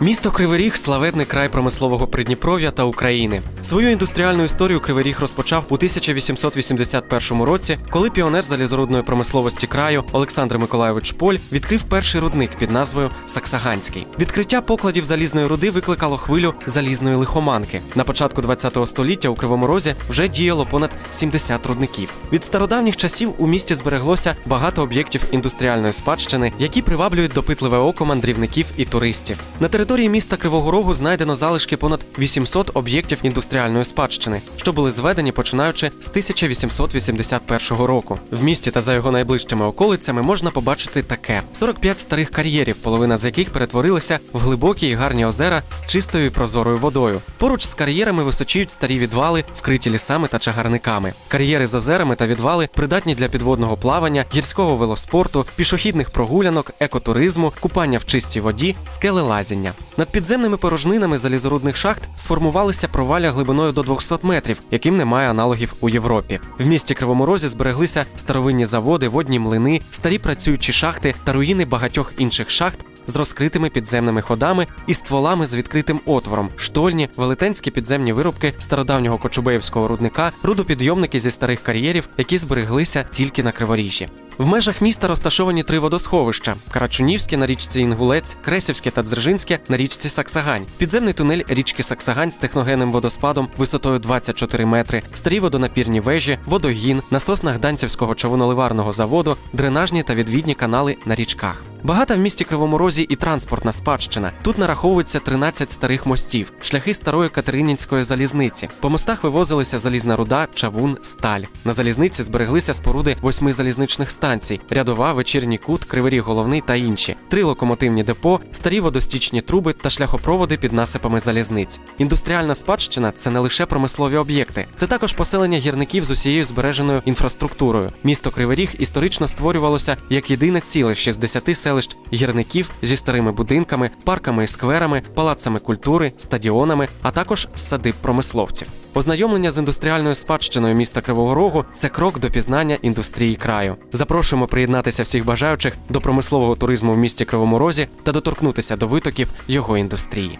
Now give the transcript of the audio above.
Місто Кривий славетний край промислового Придніпров'я та України. Свою індустріальну історію Кривий Ріг розпочав у 1881 році, коли піонер залізорудної промисловості краю Олександр Миколайович Поль відкрив перший рудник під назвою Саксаганський. Відкриття покладів залізної руди викликало хвилю залізної лихоманки. На початку ХХ століття у Кривому Розі вже діяло понад 70 рудників. Від стародавніх часів у місті збереглося багато об'єктів індустріальної спадщини, які приваблюють допитливе око мандрівників і туристів. На території міста Кривого Рогу знайдено залишки понад 800 об'єктів індустріальної спадщини, що були зведені починаючи з 1881 року. В місті та за його найближчими околицями можна побачити таке: 45 старих кар'єрів, половина з яких перетворилися в глибокі і гарні озера з чистою і прозорою водою. Поруч з кар'єрами височіють старі відвали, вкриті лісами та чагарниками. Кар'єри з озерами та відвали придатні для підводного плавання, гірського велоспорту, пішохідних прогулянок, екотуризму, купання в чистій воді, скелелазіння. Над підземними порожнинами залізорудних шахт сформувалися провалля глибиною до 200 метрів, яким немає аналогів у Європі. В місті Кривому Розі збереглися старовинні заводи, водні млини, старі працюючі шахти та руїни багатьох інших шахт. З розкритими підземними ходами і стволами з відкритим отвором, штольні, велетенські підземні виробки стародавнього кочубеївського рудника, рудопідйомники зі старих кар'єрів, які збереглися тільки на криворіжжі. В межах міста розташовані три водосховища: Карачунівське на річці Інгулець, Кресівське та Дзержинське на річці Саксагань, підземний тунель річки Саксагань з техногенним водоспадом висотою 24 метри, старі водонапірні вежі, водогін, насос Гданцівського човуноливарного заводу, дренажні та відвідні канали на річках. Багата в місті Кривому Розі і транспортна спадщина. Тут нараховується 13 старих мостів, шляхи старої Катеринінської залізниці. По мостах вивозилися залізна руда, чавун, сталь. На залізниці збереглися споруди восьми залізничних станцій: рядова, вечірній кут, криворіг головний та інші, три локомотивні депо, старі водостічні труби та шляхопроводи під насипами залізниць. Індустріальна спадщина це не лише промислові об'єкти, це також поселення гірників з усією збереженою інфраструктурою. Місто Кривий Ріг історично створювалося як єдине ціле з 60 селищ гірників зі старими будинками, парками і скверами, палацами культури, стадіонами, а також з садиб промисловців. Ознайомлення з індустріальною спадщиною міста Кривого Рогу це крок до пізнання індустрії краю. Запрошуємо приєднатися всіх бажаючих до промислового туризму в місті Кривому Розі та доторкнутися до витоків його індустрії.